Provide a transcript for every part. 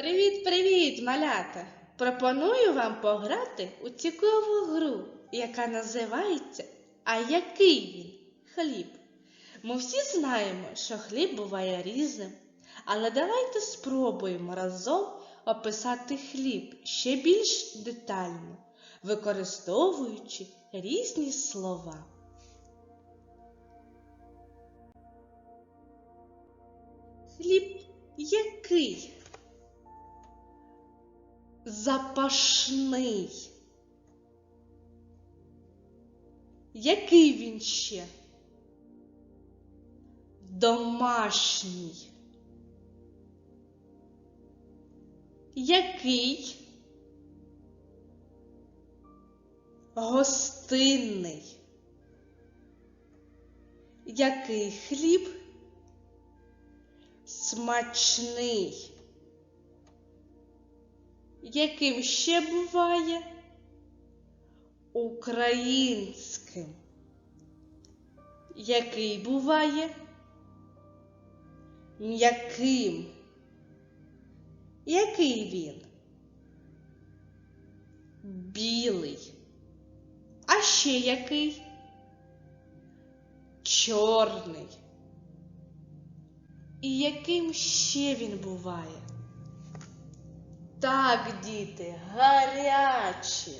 Привіт-привіт, малята! Пропоную вам пограти у цікаву гру, яка називається А який він хліб? Ми всі знаємо, що хліб буває різним, але давайте спробуємо разом описати хліб ще більш детально, використовуючи різні слова. Хліб який? Запашний. Який він ще? Домашній. Який? Гостинний. Який хліб? Смачний. Яким ще буває? Українським. Який буває? М'яким. Який він? Білий. А ще який? Чорний. І яким ще він буває? Так, діти, гарячі.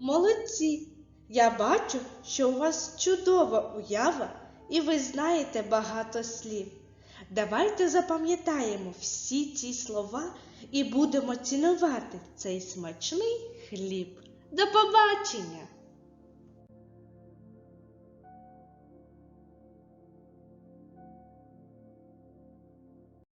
Молодці! Я бачу, що у вас чудова уява і ви знаєте багато слів. Давайте запам'ятаємо всі ці слова і будемо цінувати цей смачний хліб. До побачення!